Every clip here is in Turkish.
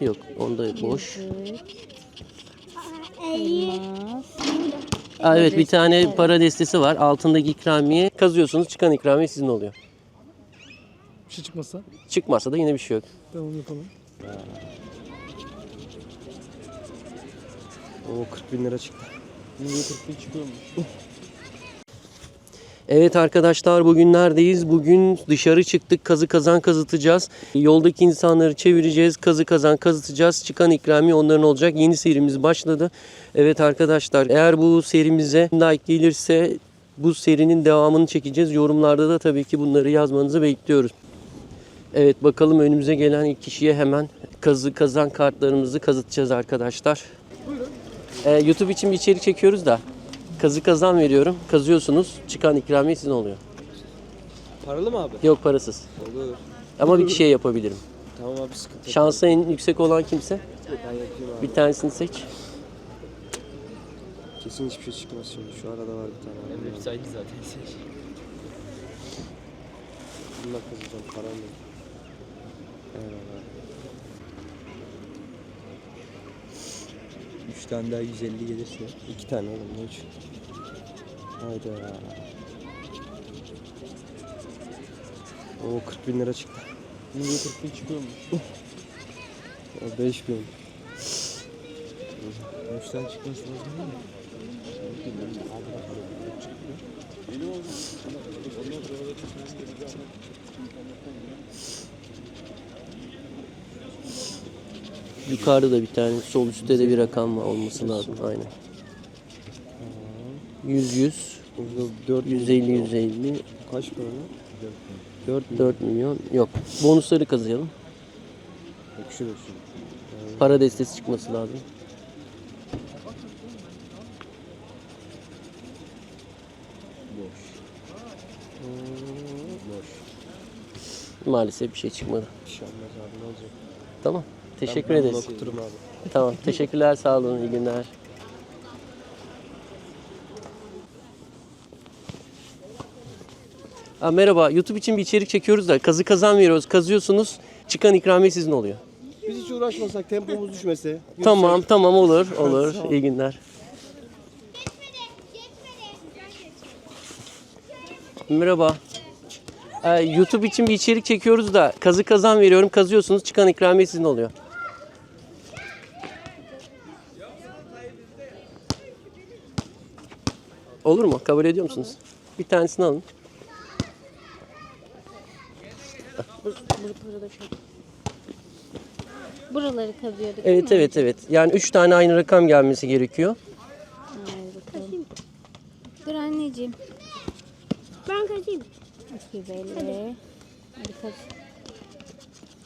Yok onda boş. Aa, evet bir tane para destesi var. Altındaki ikramiye kazıyorsunuz. Çıkan ikramiye sizin oluyor. Bir şey çıkmasa Çıkmazsa da yine bir şey yok. tamam yapalım. O 40 bin lira çıktı. Niye 40 bin çıkıyormuş? Evet arkadaşlar bugün neredeyiz? Bugün dışarı çıktık. Kazı kazan kazıtacağız. Yoldaki insanları çevireceğiz. Kazı kazan kazıtacağız. Çıkan ikramiye onların olacak. Yeni serimiz başladı. Evet arkadaşlar eğer bu serimize like gelirse bu serinin devamını çekeceğiz. Yorumlarda da tabii ki bunları yazmanızı bekliyoruz. Evet bakalım önümüze gelen ilk kişiye hemen kazı kazan kartlarımızı kazıtacağız arkadaşlar. Ee, YouTube için bir içerik çekiyoruz da kazı kazan veriyorum. Kazıyorsunuz. Çıkan ikramiye sizin oluyor. Paralı mı abi? Yok parasız. Olur. Ama bir kişiye yapabilirim. Tamam abi sıkıntı yok. Şansı en yüksek olan kimse Ben yapayım abi. bir tanesini seç. Kesin hiçbir şey çıkmaz şimdi. Şu arada var bir tane. abi. Müsait zaten. Bununla kazıyacağım param yok. Eyvallah 3 tane daha 150 gelirse. İki tane oğlum ne üç? Hayda. O 40 bin lira çıktı. Niye 40 bin çıkıyormuş? O 5 bin. 3 tane çıkması lazım değil mi? Yukarıda da bir tane, sol üstte de bir rakam var olması lazım. Aynen. 100 100 Burada 4 150 150 Kaç para lan? 4 4 milyon. Yok. Bonusları kazıyalım. Öksür. Para destesi çıkması lazım. Maalesef bir şey çıkmadı. Olmaz abi ne olacak? Tamam. Teşekkür Ben ederiz. okuturum abi. Tamam. Teşekkürler. Sağ olun. İyi günler. Aa, merhaba. YouTube için bir içerik çekiyoruz da kazı kazan veriyoruz. Kazıyorsunuz. Çıkan ikramiye sizin oluyor. Biz hiç uğraşmasak tempomuz düşmese. Tamam, tamam olur, olur. İyi günler. Merhaba. Ee, YouTube için bir içerik çekiyoruz da kazı kazan veriyorum. Kazıyorsunuz. Çıkan ikramiye sizin oluyor. Olur mu? Kabul ediyor musunuz? Bir tanesini alın. Buraları kazıyorduk. Evet, evet, evet. Yani üç tane aynı rakam gelmesi gerekiyor. Dur anneciğim. Ben kaçayım. 250. Hadi kaz.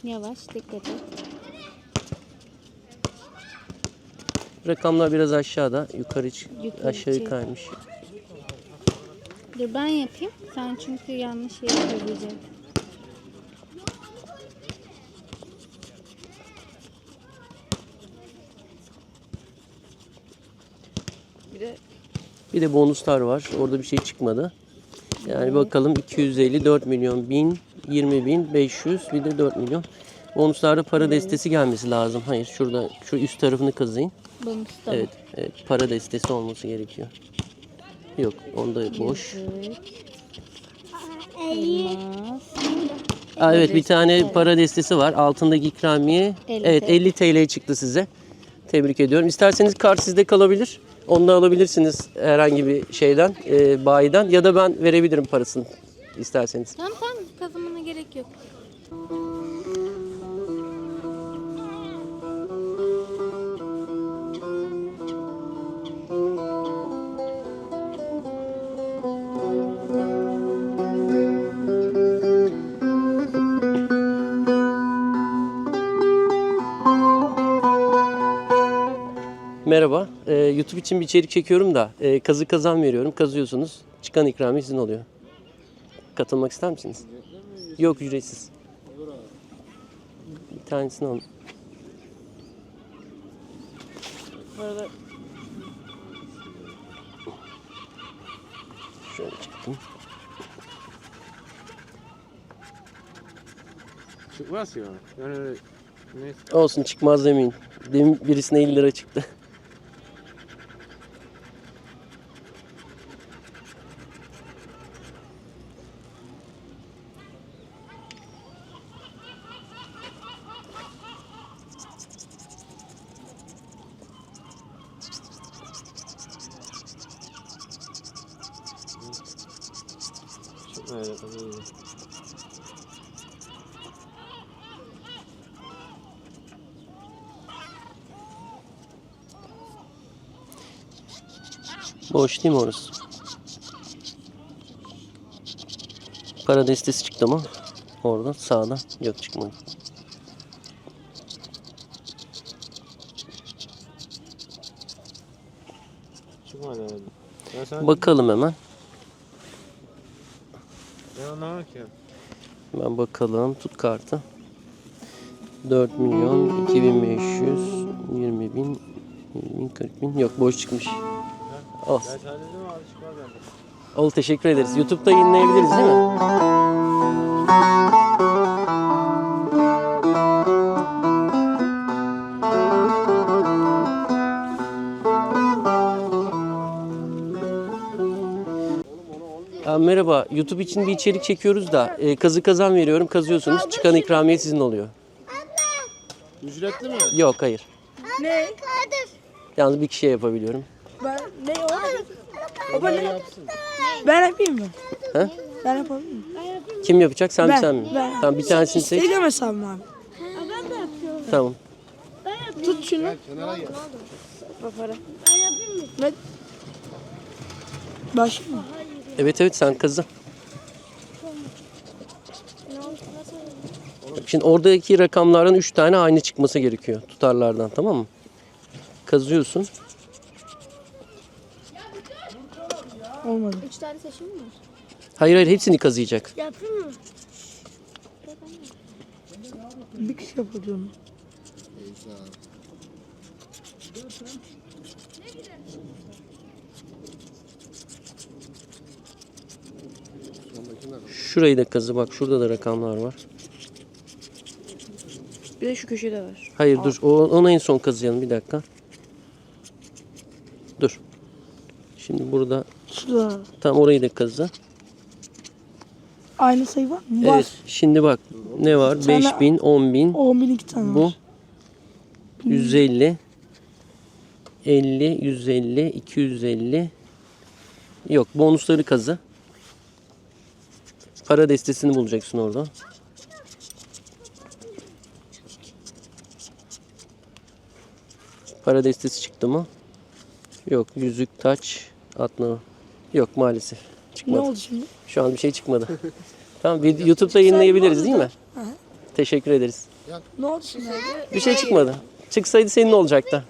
Yavaş dikkat et. Rakamlar biraz aşağıda. Yukarı, Yukarı aşağı çek. kaymış. Dur ben yapayım. Sen çünkü yanlış yere kazacaksın. Bir de bonuslar var. Orada bir şey çıkmadı. Yani bakalım 250, 4 milyon, 1000, 20 bin, 500 bir de 4 milyon. Bonuslarda para destesi gelmesi lazım. Hayır şurada şu üst tarafını kazıyın. Bonus da mı? Evet, evet para destesi olması gerekiyor. Yok onda boş. Elmas. Aa, evet bir tane para destesi var. Altındaki ikramiye. 50 Evet TL. 50 TL çıktı size. Tebrik ediyorum. İsterseniz kart sizde kalabilir. Onu da alabilirsiniz herhangi bir şeyden, e, bayiden ya da ben verebilirim parasını isterseniz. Tamam tamam kazımana gerek yok. Merhaba. Ee, YouTube için bir içerik çekiyorum da e, kazı kazan veriyorum. Kazıyorsunuz. Çıkan ikramiye sizin oluyor. Katılmak ister misiniz? Yok ücretsiz. Bir tanesini alın. Şöyle çıktım. Çıkmaz ya. Yani neyse. Olsun çıkmaz demeyin. Demin birisine 50 lira çıktı. Boş değil mi orası? Para destesi çıktı mı? Orada sağda. Yok çıkmadı. Bakalım hemen. Ben ki. Hemen bakalım. Tut kartı. 4 milyon 2500 20 bin 20 bin 40 bin yok boş çıkmış. Olsun. Ben. Ol teşekkür ederiz. YouTube'da yayınlayabiliriz değil mi? Merhaba. YouTube için bir içerik çekiyoruz da e, kazı kazan veriyorum. Kazıyorsunuz. Çıkan ikramiye sizin oluyor. Ücretli mi? Yok hayır. Ne? Yalnız bir kişiye yapabiliyorum. Ben ne o? Baba ne? Ben yapayım mı? He? Ben yapabilir miyim? Kim yapacak? Sen mi Ben, sen mi? ben. Tamam bir tanesini seç. Instagram hesabım abi. Tamam. Tut şunu. Bak para. Ben Başlayayım mı? Evet evet sen kazı. Şimdi oradaki rakamlardan 3 tane aynı çıkması gerekiyor tutarlardan tamam mı? Kazıyorsun. Olmadı. Üç tane seçim mi var? Hayır hayır hepsini kazıyacak. Yapayım mı? Bir kişi yapıyorum. Şurayı da kazı bak şurada da rakamlar var. Bir de şu köşede var. Hayır dur o, onu en son kazıyalım bir dakika. Dur. Şimdi burada Şurada. tam orayı da kazı. Aynı sayı var mı? Var. Evet şimdi bak ne var? tane- 5000, 10000, 10 bin iki tane bu var. 150 50 150 250 Yok bonusları kazı. Para destesini bulacaksın orada. Para destesi çıktı mı? Yok yüzük taç atma. Yok maalesef. Ne Çıkmadı. oldu şimdi? Şu an bir şey çıkmadı. tamam bir YouTube'da yayınlayabiliriz değil mi? Teşekkür ederiz. Ne oldu şimdi? Bir şey çıkmadı. Çıksaydı senin olacaktı.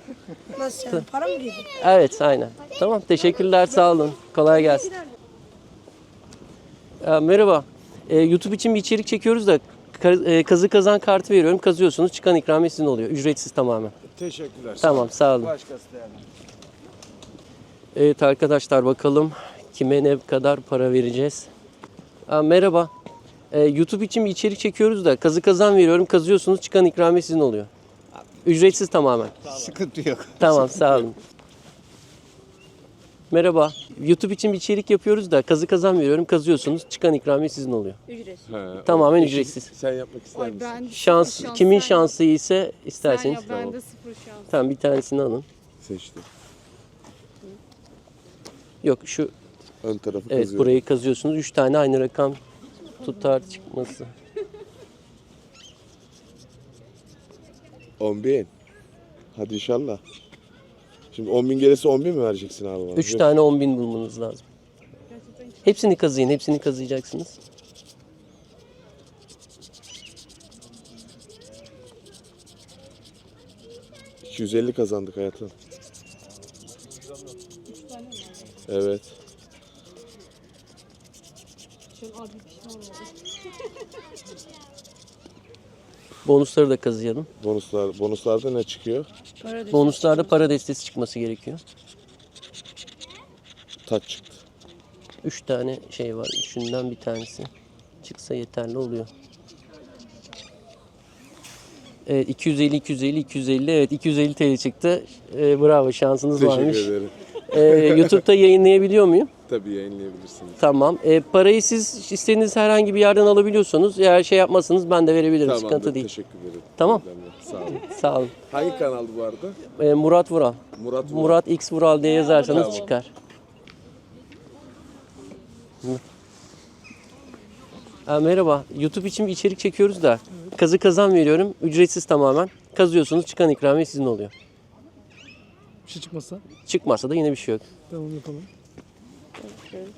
Nasıl yani? Para mı girdi? Evet aynen. Tamam teşekkürler sağ olun. Kolay gelsin. Ee, merhaba. Ee, YouTube için bir içerik çekiyoruz da e, kazı kazan kartı veriyorum. Kazıyorsunuz çıkan ikramiye sizin oluyor. Ücretsiz tamamen. Teşekkürler. Tamam sağ olun. Başkası da yani. Evet arkadaşlar bakalım kime ne kadar para vereceğiz. Aa, merhaba. Ee, YouTube için bir içerik çekiyoruz da kazı kazan veriyorum. Kazıyorsunuz çıkan ikramiye sizin oluyor. Ücretsiz tamamen. Sıkıntı yok. Tamam sağ olun. Merhaba. YouTube için bir içerik yapıyoruz da kazı kazan veriyorum. Kazıyorsunuz. Çıkan ikramiye sizin oluyor. Tamamen ücretsiz. Sen yapmak ister misin? Ben Şans kimin şansı iyiyse Sen isterseniz. ya bende sıfır şans. Tamam bir tanesini alın. Seçtim. Yok şu Ön tarafı evet kazıyorum. burayı kazıyorsunuz. Üç tane aynı rakam tutar çıkması. 10 bin. Hadi inşallah. Şimdi 10 bin gelirse 10 bin mi vereceksin abi bana? Üç Yok. tane on bin bulmanız lazım. Hepsini kazıyın. Hepsini kazıyacaksınız. bin. 250 kazandık hayatım. Evet. Bonusları da kazıyalım. Bonuslar, bonuslarda ne çıkıyor? Bonuslarda para destesi çıkması gerekiyor. Taç çıktı. 3 tane şey var. Üçünden bir tanesi çıksa yeterli oluyor. Evet 250 250 250 evet 250 TL çıktı. Ee, bravo şansınız varmış. Teşekkür ederim. Ee, YouTube'da yayınlayabiliyor muyum? Tabii yayınlayabilirsiniz. Tamam. Ee, parayı siz istediğiniz herhangi bir yerden alabiliyorsunuz. Eğer şey yapmazsanız ben de verebilirim. Tamamdır. Sıkıntı değil. Teşekkür ederim. Tamam. Sağ olun. Sağ olun. Hangi kanaldı bu arada? Ee, Murat Vural. Murat Vural. Murat X Vural diye yazarsanız Tamam. çıkar. Ha, merhaba. YouTube için bir içerik çekiyoruz da kazı kazan veriyorum. Ücretsiz tamamen. Kazıyorsunuz çıkan ikramiye sizin oluyor. Bir şey çıkmazsa Çıkmazsa da yine bir şey yok. tamam yapalım.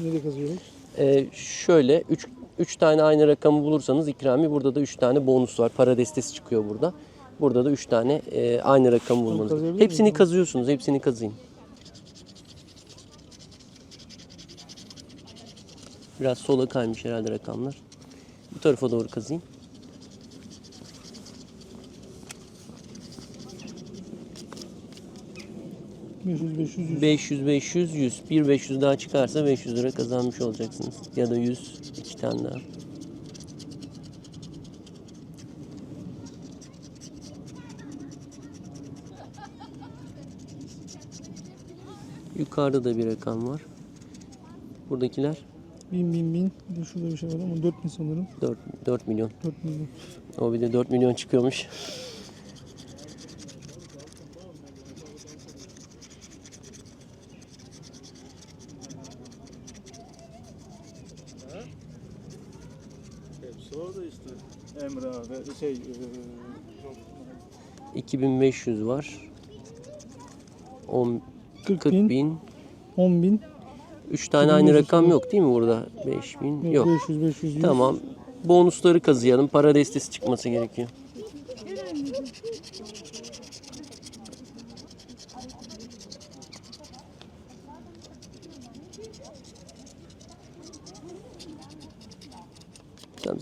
Nereye kazıyoruz? Ee, şöyle 3 3 tane aynı rakamı bulursanız ikrami burada da 3 tane bonus var. Para destesi çıkıyor burada. Burada da 3 tane e, aynı rakamı bulmanız. kazıyabilir Hepsini miyim? kazıyorsunuz. Hepsini kazıyın. Biraz sola kaymış herhalde rakamlar. Bu tarafa doğru kazıyın. ...500, 500, 100. 500, 500, 100. Bir 500 daha çıkarsa 500 lira kazanmış olacaksınız. Ya da 100, iki tane daha. Yukarıda da bir rakam var. Buradakiler 1000, 1000, 1000. Bir de şurada bir şey var ama 4000 sanırım. 4, 4 milyon. 4 milyon. O bir de 4 milyon çıkıyormuş. Hepsi orada işte. Emre abi şey... e, 2500 var. 10, 40 40 bin, bin. 10 bin. 3 tane aynı 2500 rakam yok değil mi burada? 5000 yok. 500, 500, 100. Tamam. Bonusları kazıyalım. Para destesi çıkması gerekiyor.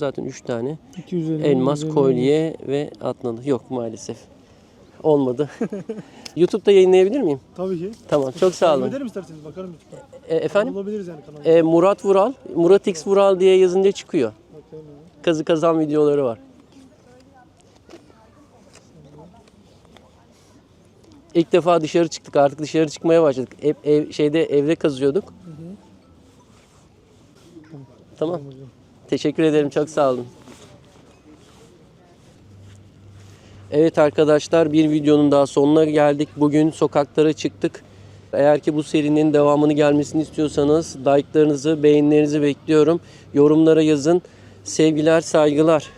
Zaten 3 tane. 250, Elmas, 150, kolye ve atnalı. Yok maalesef. Olmadı. YouTube'da yayınlayabilir miyim? Tabii ki. Tamam. Çok sağ olun. ederim isterseniz bakarım YouTube'da. E, efendim? Bulabiliriz yani kanalı. E, Murat Vural. Murat X Vural diye yazınca çıkıyor. Bakalım. Kazı kazan videoları var. İlk defa dışarı çıktık. Artık dışarı çıkmaya başladık. Hep ev, şeyde evde kazıyorduk. Tamam. Teşekkür ederim. Çok sağ olun. Evet arkadaşlar bir videonun daha sonuna geldik. Bugün sokaklara çıktık. Eğer ki bu serinin devamını gelmesini istiyorsanız like'larınızı, beğenilerinizi bekliyorum. Yorumlara yazın. Sevgiler, saygılar.